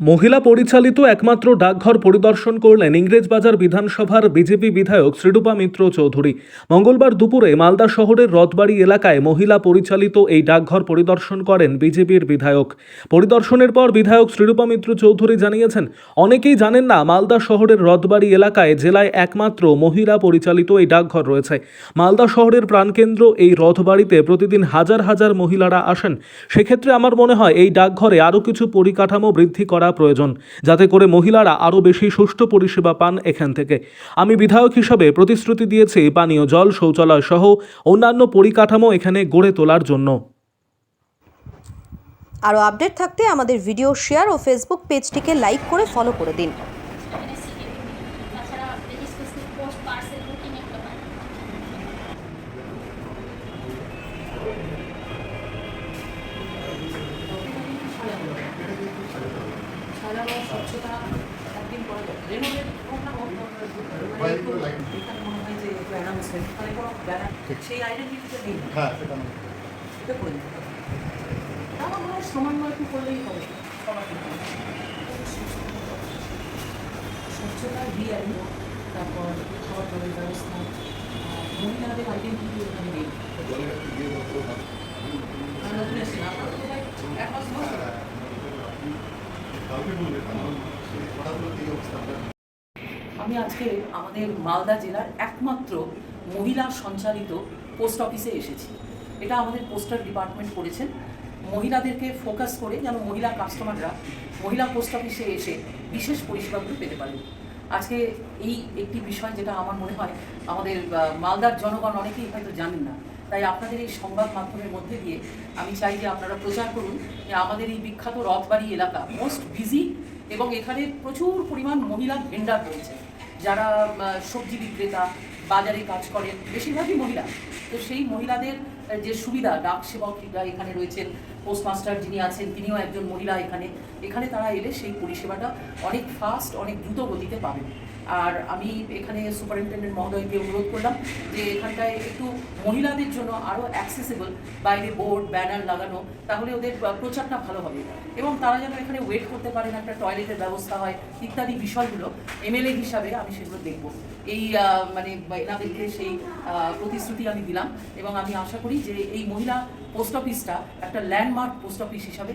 মহিলা পরিচালিত একমাত্র ডাকঘর পরিদর্শন করলেন ইংরেজবাজার বিধানসভার বিজেপি বিধায়ক শ্রীরূপা মিত্র চৌধুরী। মঙ্গলবার দুপুরে মালদা শহরের রথবাড়ি এলাকায় মহিলা পরিচালিত এই ডাকঘর পরিদর্শন করেন বিজেপির বিধায়ক। পরিদর্শনের পর বিধায়ক শ্রীরূপা মিত্র চৌধুরী জানিয়েছেন, অনেকেই জানেন না, মালদা শহরের রথবাড়ি এলাকায় জেলায় একমাত্র মহিলা পরিচালিত এই ডাকঘর রয়েছে। মালদা শহরের প্রাণকেন্দ্র এই রথবাড়িতে প্রতিদিন হাজার হাজার মহিলারা আসেন। সেক্ষেত্রে আমার মনে হয় এই ডাকঘরে আরও কিছু পরিকাঠামো বৃদ্ধি করা প্রয়োজন, যাতে করে মহিলারা আরও বেশি সুষ্ঠু পরিষেবা পান এখান থেকে। আমি বিধায়ক হিসাবে প্রতিশ্রুতি দিয়েছি পানীয় জল শৌচালয় সহ অন্যান্য পরিকাঠামো এখানে গড়ে তোলার জন্য। আরও আপডেট থাকতে আমাদের ভিডিও শেয়ার ও ফেসবুক পেজটিকে লাইক করে ফলো করে দিন। স্বচ্ছতা একদিন করা রেনোভেট হোক না হোক মানে এখানে মনে হয় যে একটু অ্যানাউন্সমেন্ট মানে কোনো ব্যানার সেই আইডেন্টিটিটা নেই। হ্যাঁ সেটা এটা করে দিতে হবে। আমার মনে হয় সমন্বয় একটু করলেই হবে। স্বচ্ছতা বিআই তারপর খাবার জলের ব্যবস্থা মহিলাদের আইডেন্টিটি এখানে নেই আমরা নতুন এসেছি না আপনারা তো ভাই এক মাস হলো। কাউকে বলবে হঠাৎ করে এই অবস্থা আমি আজকে আমাদের মালদা জেলার একমাত্র মহিলা সঞ্চালিত পোস্ট অফিসে এসেছি। এটা আমাদের পোস্টাল ডিপার্টমেন্ট করেছেন। মহিলাদেরকে ফোকাস করে যেন মহিলা কাস্টমাররা মহিলা পোস্ট অফিসে এসে বিশেষ পরিষেবাগুলো পেতে পারেন আজকে এই একটি বিষয় যেটা আমার মনে হয়, আমাদের মালদার জনগণ অনেকেই হয়তো জানেন না। তাই আপনাদের এই সংবাদ মাধ্যমের মধ্যে দিয়ে আমি চাই যে আপনারা প্রচার করুন যে আমাদের এই বিখ্যাত রথবাড়ি এলাকা মোস্ট বিজি এবং এখানে প্রচুর পরিমাণ মহিলা ভেন্ডার রয়েছে। যারা সবজি বিক্রেতা, বাজারে কাজ করেন, বেশিরভাগই মহিলা। তো সেই মহিলাদের যে সুবিধা, ডাক সেবকরা এখানে রয়েছেন, পোস্টমাস্টার যিনি আছেন, তিনিও একজন মহিলা এখানে। এখানে তারা এলে সেই পরিষেবাটা অনেক ফাস্ট অনেক দ্রুত গতিতে পাবেন। আর আমি এখানে সুপারিনটেন্ডেন্ট মহোদয়কে অনুরোধ করলাম যে এখানটায় একটু মহিলাদের জন্য আরও অ্যাক্সেসিবল বাইরে বোর্ড ব্যানার লাগানো, তাহলে ওদের প্রচারটা ভালো হবে। এবং তারা যেন এখানে ওয়েট করতে পারেন, একটা টয়লেটের ব্যবস্থা হয়, ইত্যাদি বিষয়গুলো এমএলএ হিসাবে আমি সেগুলো দেখব। এই মানে এনাদেরকে সেই প্রতিশ্রুতি আমি দিলাম এবং আমি আশা করি যে এই মহিলা পোস্ট অফিসটা একটা ল্যান্ডমার্ক পোস্ট অফিস হিসাবে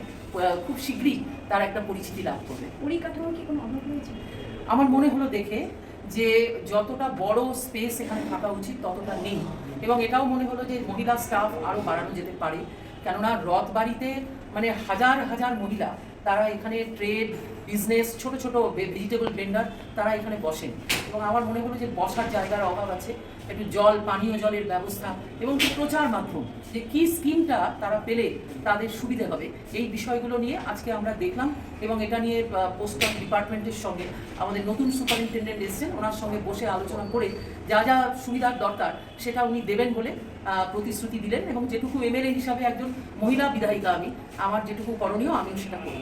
খুব শীঘ্রই তার একটা পরিচিতি লাভ করবে। পরিকাঠামো কি কোনো অভাব রয়েছে? আমার মনে হলো দেখে যে যতটা বড় স্পেস এখানে থাকা উচিত, ততটা নেই। এবং এটাও মনে হলো যে মহিলা স্টাফ আরও বাড়ানো যেতে পারে। কেননা রথ বাড়িতে মানে হাজার হাজার মহিলা তারা এখানে ট্রেড বিজনেস ছোট ছোট ভেজিটেবল ভেন্ডার তারা এখানে বসেন। এবং আমার মনে হলো যে বসার জায়গার অভাব আছে, একটু জল, পানীয় জলের ব্যবস্থা এবং প্রচার মাধ্যম, যে কি স্কিমটা তারা পেলে তাদের সুবিধে হবে। এই বিষয়গুলো নিয়ে আজকে আমরা দেখলাম এবং এটা নিয়ে পোস্ট ডিপার্টমেন্টের সঙ্গে আমাদের নতুন সুপারিনটেন্ডেন্ট এসেছেন, ওনার সঙ্গে বসে আলোচনা করে যা যা সুবিধার দরকার সেটা উনি দেবেন বলে প্রতিশ্রুতি দিলেন এবং যেটুকু এমএলএ হিসাবে একজন মহিলা বিধায়িকা আমি, আমার যেটুকু করণীয় আমিও সেটা করব।